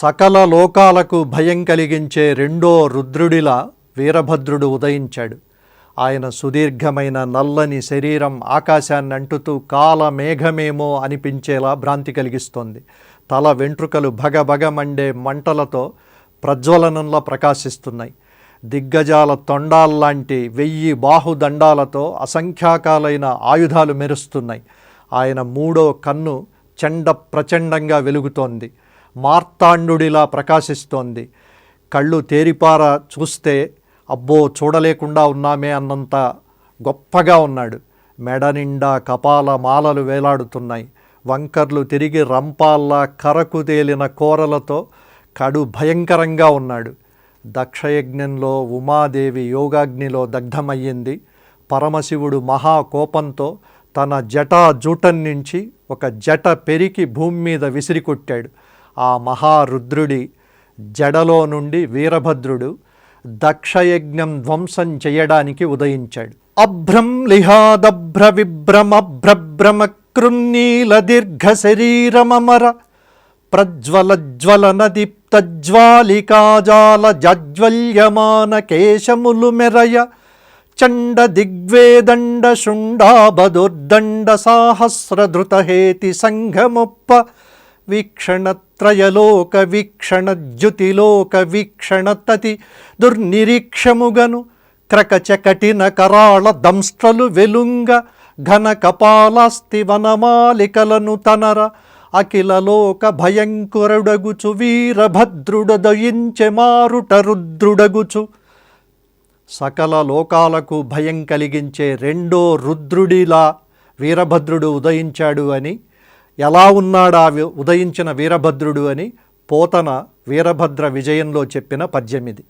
సకల లోకాలకు భయం కలిగించే రెండో రుద్రుడిలా వీరభద్రుడు ఉదయించాడు. ఆయన సుదీర్ఘమైన నల్లని శరీరం ఆకాశాన్ని అంటుతూ కాల మేఘమేమో అనిపించేలా భ్రాంతి కలిగిస్తోంది. తల వెంట్రుకలు భగభగమండే మంటలతో ప్రజ్వలనంలో ప్రకాశిస్తున్నాయి. దిగ్గజాల తొండాల్లాంటి వెయ్యి బాహుదండాలతో అసంఖ్యాకాలైన ఆయుధాలు మెరుస్తున్నాయి. ఆయన మూడో కన్ను చండ ప్రచండంగా వెలుగుతోంది. మార్తాండుడిలా ప్రకాశిస్తోంది. కళ్ళు తేరిపార చూస్తే అబ్బో చూడలేకుండా ఉన్నామే అన్నంత గొప్పగా ఉన్నాడు. మెడ నిండా కపాల మాలలు వేలాడుతున్నాయి. వంకర్లు తిరిగి రంపాల్లా కరకు తేలిన కూరలతో కడు భయంకరంగా ఉన్నాడు. దక్షయజ్ఞంలో ఉమాదేవి యోగాగ్నిలో దగ్ధమయ్యింది. పరమశివుడు మహాకోపంతో తన జటా జూటం నుంచి ఒక జట పెరికి భూమి మీద విసిరికొట్టాడు. ఆ మహారుద్రుడి జడలో నుండి వీరభద్రుడు దక్షయజ్ఞం ధ్వంసం చేయడానికి ఉదయించాడు. అభ్రం లిహాదభ్ర విభ్రమభ్రభ్రమ కృన్నీల దీర్ఘ శరీరమమర ప్రజ్వలజ్వలన దీప్తజ్వాలికాజాల జాజ్వల్యమాన కేశములు మెరయ చండ దిగ్వేదండ శుండాబదుర్దండ సాహస్రధృతహేతి సంఘముప్ప వీక్షణత్రయలోక వీక్షణ జ్యుతిలోక వీక్షణతతి దుర్నిరీక్షముగను క్రకచకటిన కరాళ దంస్ట్రలు వెలుంగ ఘన కపాలాస్తి వనమాలికలను తనర అఖిలలోక భయంకరుడగుచు వీరభద్రుడదయించె మారుట రుద్రుడగుచు సకల లోకాలకు భయం కలిగించే రెండో రుద్రుడిలా వీరభద్రుడు ఉదయించాడు అని ఎలా ఉన్నాడా ఉదయించిన వీరభద్రుడు అని పోతన వీరభద్ర విజయంలో చెప్పిన పద్యమిది.